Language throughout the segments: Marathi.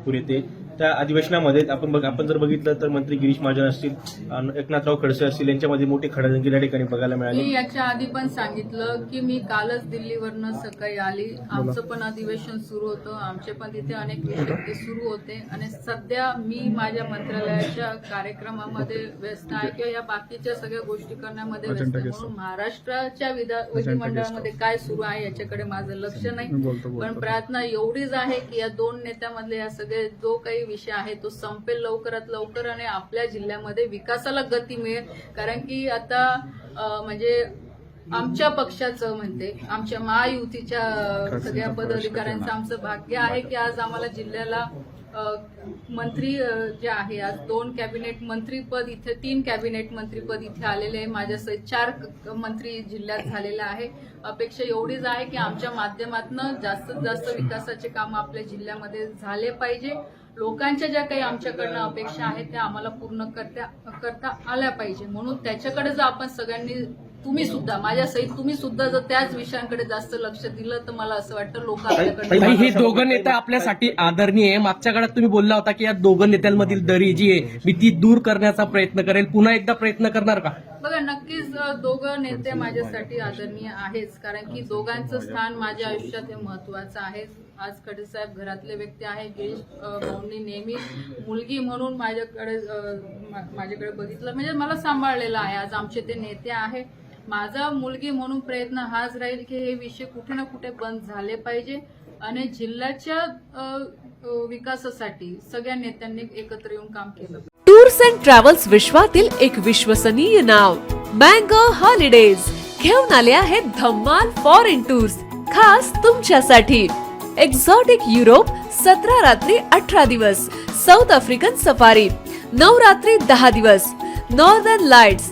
नागपूर येथे त्या अधिवेशनामध्ये आपण बघ आपण जर बघितलं तर मंत्री गिरीश महाजन असतील एकनाथराव खडसे असतील यांच्यामध्ये मोठी खडाजंगी या ठिकाणी बघायला मिळाली. मी याच्या आधी पण सांगितलं की मी कालच दिल्लीवरनं सकाळी आली. आमचं पण अधिवेशन सुरू होतं. आमचे पण तिथे अनेक विषय सुरू होते. आणि सध्या मी माझ्या मंत्रालयाच्या कार्यक्रमामध्ये व्यस्त आहे किंवा या बाकीच्या सगळ्या गोष्टी करण्यामध्ये व्यस्त आहे. म्हणून महाराष्ट्राच्या विधा विधिमंडळामध्ये काय सुरू आहे याच्याकडे माझं लक्ष नाही. पण प्रार्थना एवढीच आहे की या दोन नेत्यामधले या सगळे जो काही विषय आहे तो संपेल लवकरात लवकर आणि आपल्या जिल्ह्यामध्ये विकासाला गती मिळेल. कारण की आता म्हणजे आमच्या पक्षाचं म्हणते आमच्या महायुतीच्या सगळ्या पदाधिकाऱ्यांचं आमचं भाग्य आहे की आज आम्हाला जिल्ह्याला मंत्री जे आहे आज दोन कॅबिनेट मंत्रीपद इथे तीन कॅबिनेट मंत्रीपद इथे आलेले आहे. माझ्यासहित चार मंत्री जिल्ह्यात झालेले आहे. अपेक्षा एवढीच आहे की आमच्या माध्यमातून जास्तीत जास्त विकासाचे काम आपल्या जिल्ह्यामध्ये झाले पाहिजे. लोकांच्या ज्या काही आमच्याकडनं अपेक्षा आहेत त्या आम्हाला पूर्ण करता करता आल्या पाहिजे. म्हणून त्याच्याकडे जर आपण सगळ्यांनी तुम्ही सुद्धा माझ्या सहित तुम्ही सुद्धा जर त्याच विषयांकडे जास्त लक्ष दिलं तर मला असं वाटतं लोक आपल्याकडे हे दोघं नेते आपल्यासाठी आदरणीय आहे. मागच्या काळात तुम्ही बोलला होता की या दोघं नेत्यांमधील दरी जी आहे मी ती दूर करण्याचा प्रयत्न करेल. पुन्हा एकदा प्रयत्न करणार का? बघा नक्कीच दोघं नेते माझ्यासाठी आदरणीय आहेच. कारण की दोघांचं स्थान माझ्या आयुष्यात हे महत्वाचं आहे. आज खडे साहेब घरातले व्यक्ती आहे. गिरीश भाऊंनी नेहमी मुलगी म्हणून माझ्याकडे माझ्याकडे बघितलं. म्हणजे मला सांभाळलेलं आहे. आज आमचे ते नेते आहे. माझा मुलगी म्हणून प्रयत्न हाच राहील की हे विषय कुठे ना कुठे बंद झाले पाहिजे आणि जिल्ह्याच्या विकासासाठी सगळ्या नेत्यांनी एकत्र येऊन काम केलं टूर्स अँड ट्रॅव्हल्स विश्वातील एक विश्वसनीय नाव मँगो हॉलिडेज. घेऊन आले आहेत धम्माल फॉरेन टूर्स खास तुमच्यासाठी. एक्झॉटिक युरोप सतरा रात्री अठरा दिवस. साऊथ आफ्रिकन सफारी नऊ रात्री दहा दिवस. नॉर्दर्न लाइट्स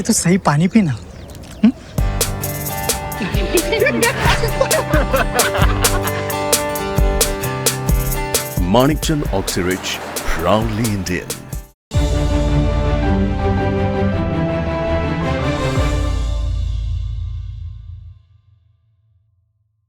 पहले तो सही पानी पीना Manikchand Oxyrich, proudly Indian.